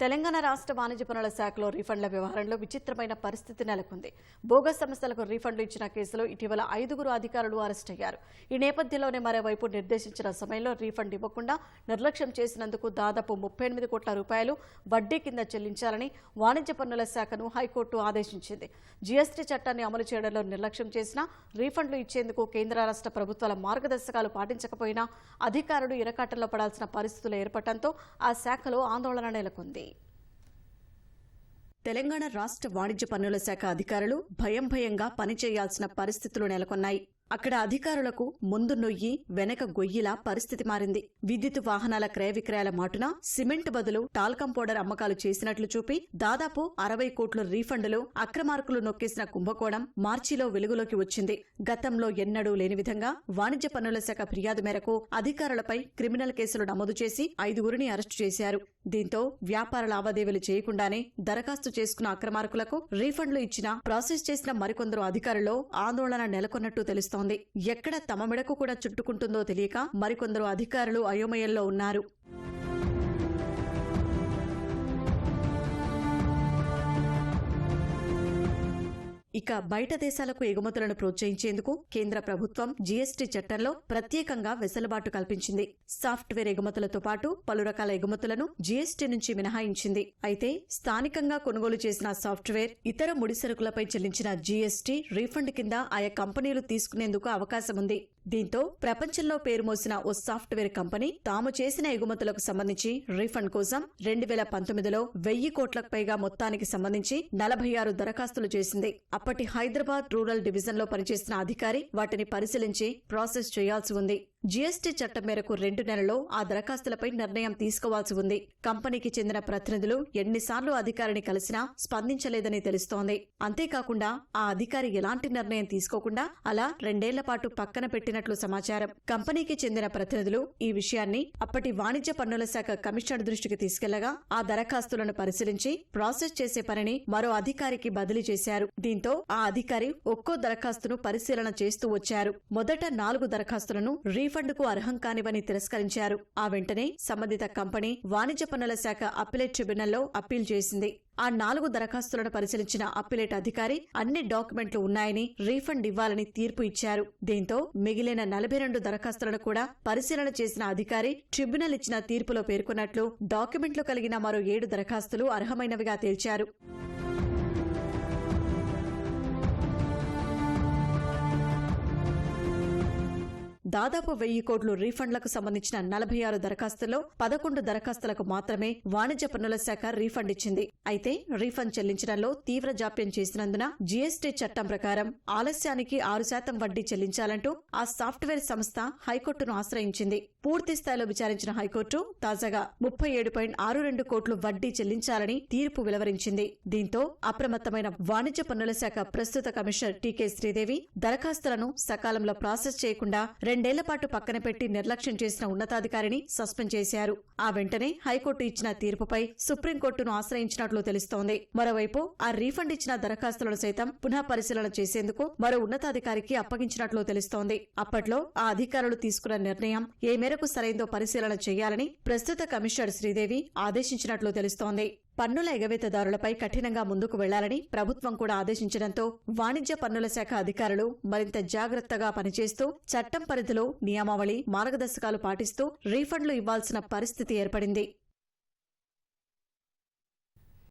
తెలంగాణ రాష్ట్ర వాణిజ్య పనుల శాఖలో రీఫండ్ల వ్యవహారంలో విచిత్రమైన పరిస్థితి నెలకొంది. బోగస్ సంస్థలకు రీఫండ్లు ఇచ్చిన కేసులో ఇటీవల ఐదుగురు అధికారులు అరెస్ట్ అయ్యారు. ఈ నేపథ్యంలోనే మరోవైపు నిర్దేశించిన సమయంలో రీఫండ్ ఇవ్వకుండా నిర్లక్ష్యం చేసినందుకు దాదాపు ముప్పై ఎనిమిది కోట్ల రూపాయలు వడ్డీ కింద చెల్లించాలని వాణిజ్య పన్నుల శాఖను హైకోర్టు ఆదేశించింది. జీఎస్టీ చట్టాన్ని అమలు చేయడంలో నిర్లక్ష్యం చేసినా రీఫండ్లు ఇచ్చేందుకు కేంద్ర రాష్ట్ర ప్రభుత్వాల మార్గదర్శకాలు పాటించకపోయినా అధికారులు ఇరకాటంలో పడాల్సిన పరిస్థితులు ఏర్పడటంతో ఆ శాఖలో ఆందోళన నెలకొంది. తెలంగాణ రాష్ట్ర వాణిజ్య పన్నుల శాఖ అధికారులు భయం భయంగా పనిచేయాల్సిన పరిస్థితులు నెలకొన్నాయి. అక్కడ అధికారులకు ముందు నొయ్యి వెనక గొయ్యిలా పరిస్థితి మారింది. విద్యుత్ వాహనాల క్రయ విక్రయాల మాటున సిమెంట్ బదులు టాల్కం పౌడర్ అమ్మకాలు చేసినట్లు చూపి దాదాపు అరవై కోట్ల రీఫండ్లు అక్రమార్కులు నొక్కేసిన కుంభకోణం మార్చిలో వెలుగులోకి వచ్చింది. గతంలో ఎన్నడూ లేని విధంగా వాణిజ్య పన్నుల శాఖ ఫిర్యాదు మేరకు అధికారులపై క్రిమినల్ కేసులు నమోదు చేసి ఐదుగురిని అరెస్టు చేశారు. దీంతో వ్యాపార లావాదేవీలు చేయకుండానే దరఖాస్తు చేసుకున్న అక్రమార్కులకు రీఫండ్లు ఇచ్చినా ప్రాసెస్ చేసిన మరికొందరు అధికారుల్లో ఆందోళన నెలకొన్నట్టు తెలుస్తోంది. ఎక్కడ తమ మెడకు కూడా చుట్టుకుంటుందో తెలియక మరికొందరు అధికారులు అయోమయంలో ఉన్నారు. ఇక బయట దేశాలకు ఎగుమతులను ప్రోత్సహించేందుకు కేంద్ర ప్రభుత్వం జీఎస్టీ చట్టంలో ప్రత్యేకంగా వెసులుబాటు కల్పించింది. సాఫ్ట్వేర్ ఎగుమతులతో పాటు పలు రకాల ఎగుమతులను జీఎస్టీ నుంచి మినహాయించింది. అయితే స్థానికంగా కొనుగోలు చేసిన సాఫ్ట్వేర్ ఇతర ముడిసరుకులపై చెల్లించిన జీఎస్టీ రీఫండ్ కింద ఆయా కంపెనీలు తీసుకునేందుకు అవకాశం ఉంది దీంతో ప్రపంచంలో పేరు మోసిన ఓ సాఫ్ట్వేర్ కంపెనీ తాము చేసిన ఎగుమతులకు సంబంధించి రీఫండ్ కోసం రెండు వేల పంతొమ్మిదిలో వెయ్యి కోట్లకు పైగా మొత్తానికి సంబంధించి నలభై ఆరు దరఖాస్తులు చేసింది. అప్పటి హైదరాబాద్ రూరల్ డివిజన్లో పనిచేసిన అధికారి వాటిని పరిశీలించి ప్రాసెస్ చేయాల్సి ఉంది. జీఎస్టీ చట్టం మేరకు రెండు నెలల్లో ఆ దరఖాస్తులపై నిర్ణయం తీసుకోవాల్సి ఉంది. కంపెనీకి చెందిన ప్రతినిధులు ఎన్నిసార్లు అధికారిని కలిసినా స్పందించలేదని తెలుస్తోంది. అంతేకాకుండా ఆ అధికారి ఎలాంటి నిర్ణయం తీసుకోకుండా అలా రెండేళ్ళ పాటు పక్కన పెట్టినట్లు సమాచారం. కంపెనీకి చెందిన ప్రతినిధులు ఈ విషయాన్ని అప్పటి వాణిజ్య పన్నుల శాఖ కమిషనర్ దృష్టికి తీసుకెళ్ళగా ఆ దరఖాస్తులను పరిశీలించి ప్రాసెస్ చేసే పనిని మరో అధికారికి బదిలీ చేశారు. దీంతో ఆ అధికారి ఒక్కో దరఖాస్తును పరిశీలన చేస్తూ వచ్చారు. మొదట నాలుగు దరఖాస్తులను రీ రీఫండ్కు అర్హం కానివని తిరస్కరించారు. ఆ వెంటనే సంబంధిత కంపెనీ వాణిజ్య పన్నుల శాఖ అప్పిలేట్ ట్రిబ్యునల్లో అప్పీల్ చేసింది. ఆ నాలుగు దరఖాస్తులను పరిశీలించిన అప్పిలేట్ అధికారి అన్ని డాక్యుమెంట్లు ఉన్నాయని రీఫండ్ ఇవ్వాలని తీర్పు ఇచ్చారు. దీంతో మిగిలిన నలభై రెండు దరఖాస్తులను కూడా పరిశీలన చేసిన అధికారి ట్రిబ్యునల్ ఇచ్చిన తీర్పులో పేర్కొన్నట్లు డాక్యుమెంట్లు కలిగిన మరో ఏడు దరఖాస్తులు అర్హమైనవిగా తేల్చారు. దాదాపు వెయ్యి కోట్లు రీఫండ్లకు సంబంధించిన నలభై ఆరు దరఖాస్తుల్లో పదకొండు దరఖాస్తులకు మాత్రమే వాణిజ్య పన్నుల శాఖ రీఫండ్ ఇచ్చింది. అయితే రీఫండ్ చెల్లించడంలో తీవ్ర జాప్యం చేసినందున జీఎస్టీ చట్టం ప్రకారం ఆలస్యానికి ఆరు శాతం వడ్డీ చెల్లించాలంటూ ఆ సాఫ్ట్వేర్ సంస్థ హైకోర్టును ఆశ్రయించింది. పూర్తి స్థాయిలో విచారించిన హైకోర్టు తాజాగా ముప్పై ఏడు పాయింట్ ఆరు రెండు కోట్లు వడ్డీ చెల్లించాలని తీర్పు వెలువరించింది. దీంతో అప్రమత్తమైన వాణిజ్య పన్నుల శాఖ ప్రస్తుత కమిషనర్ టీకే శ్రీదేవి దరఖాస్తులను సకాలంలో ప్రాసెస్ చేయకుండా రెండేళ్ళ పాటు పక్కన పెట్టి నిర్లక్ష్యం చేసిన ఉన్నతాధికారిని సస్పెండ్ చేశారు. ఆ వెంటనే హైకోర్టు ఇచ్చిన తీర్పుపై సుప్రీంకోర్టును ఆశ్రయించినట్లు తెలుస్తోంది. మరోవైపు ఆ రీఫండ్ ఇచ్చిన దరఖాస్తులను సైతం పునః పరిశీలన చేసేందుకు మరో ఉన్నతాధికారికి అప్పగించినట్లు తెలుస్తోంది. అప్పట్లో ఆ అధికారులు తీసుకున్న నిర్ణయం ఏ మేరకు సరైందో పరిశీలన చేయాలని ప్రస్తుత కమిషనర్ శ్రీదేవి ఆదేశించినట్లు తెలుస్తోంది. పన్నుల ఎగవేతదారులపై కఠినంగా ముందుకు వెళ్ళాలని ప్రభుత్వం కూడా ఆదేశించడంతో వాణిజ్య పన్నుల శాఖ అధికారులు మరింత జాగ్రత్తగా పనిచేస్తూ చట్టం పరిధిలో నియమావళి మార్గదర్శకాలు పాటిస్తూ రీఫండ్లు ఇవ్వాల్సిన పరిస్థితి ఏర్పడింది.